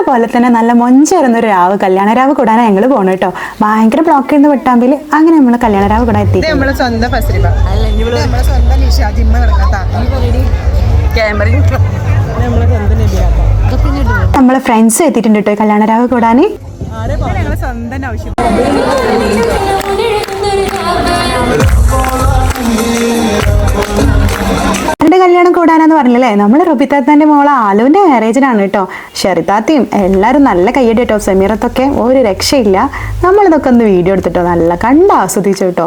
പാട്ട് പോലെ തന്നെ നല്ല മൊഞ്ചേറുന്ന ഒരു രാവ് കല്യാണ രാവ് കൂടാനാണ് ഞങ്ങൾ പോകണം കേട്ടോ ഭയങ്കര ബ്ലോക്ക് ചെയ്യുന്ന വെട്ടാമ്പിൽ അങ്ങനെ നമ്മൾ കല്യാണ രാവ് കൂടാൻ എത്തി. നമ്മളെ സ്വന്തം സ്വന്തം നിഷ ജിമ്മ ഫ്രണ്ട്സ് എത്തിയിട്ടുണ്ട് കേട്ടോ ഈ കല്യാണ രാവ് കൂടാൻ ഞങ്ങളെ സ്വന്തം ആവശ്യം പറഞ്ഞില്ലേ? നമ്മൾ റുബിത്താത്താന്റെ മോളെ ആലുവിന്റെ മാരേജിനാണ് കേട്ടോ ഷെറിത്താത്തയും എല്ലാവരും നല്ല കയ്യടി കേട്ടോ സെമീറത്തൊക്കെ ഒരു രക്ഷയില്ല. നമ്മളിതൊക്കെ ഒന്ന് വീഡിയോ എടുത്തിട്ടോ. നല്ല കണ്ട് ആസ്വദിച്ചു കേട്ടോ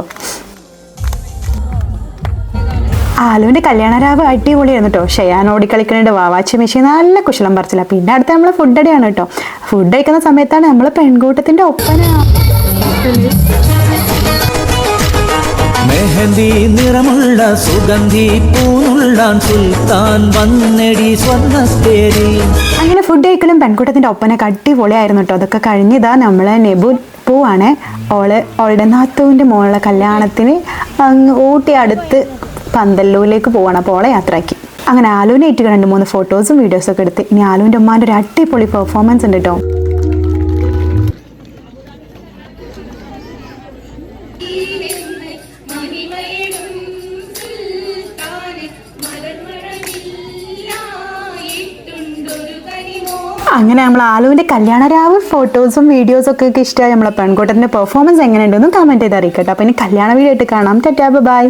ആലുവിന്റെ കല്യാണരാവ് അടിപൊളിയായിരുന്നു കേട്ടോ ഷെയാൻ ഓടിക്കളിക്കുന്നുണ്ട് വാവാച്ചി മെഷീൻ നല്ല കുശലം പറിച്ചില്ല. പിന്നെ അടുത്ത നമ്മൾ ഫുഡ് അടിയാണ് കേട്ടോ ഫുഡ് കഴിക്കുന്ന സമയത്താണ് നമ്മൾ പെൺകൂട്ടത്തിന്റെ ഒപ്പന. മെഹന്തി നിറമുള്ള സുഗന്ധി പൂനുള്ള സുൽത്താൻ വന്നെടി സ്വർണത്തേരി. അങ്ങനെ ഫുഡ് കഴിക്കലും പെൺകുട്ടത്തിന്റെ ഒപ്പനൊക്കെ അടിപൊളിയായിരുന്നു കേട്ടോ. അതൊക്കെ കഴിഞ്ഞതാ നമ്മളെ നെബു പൂവാണ്. ഓൾ ഓളുടെ നാത്തുവിന്റെ മോളുടെ കല്യാണത്തിന് അങ്ങ് ഊട്ടി അടുത്ത് പന്തല്ലൂരിലേക്ക് പോവാണ്. അപ്പോൾ ഓളെ യാത്രയാക്കി. അങ്ങനെ ആലുവിനെ ഏറ്റ് രണ്ട് മൂന്ന് ഫോട്ടോസും വീഡിയോസും ഒക്കെ എടുത്ത് ഇനി ആലുവിന്റെ ഉമ്മാന്റെ ഒരു അടിപൊളി പെർഫോമൻസ് ഉണ്ട് കേട്ടോ. അങ്ങനെ നമ്മൾ ആലുവിന്റെ കല്യാണരാവ് ഫോട്ടോസും വീഡിയോസും ഒക്കെ ഇഷ്ടമായി നമ്മളെ പെൺകുട്ടത്തിന്റെ പെർഫോമൻസ് എങ്ങനെയുണ്ടെന്നും കമന്റ് ചെയ്ത് അറിയിക്കട്ടെ. അപ്പോൾ ഇനി കല്യാണ വീഡിയോ ആയിട്ട് കാണാം. ബൈ.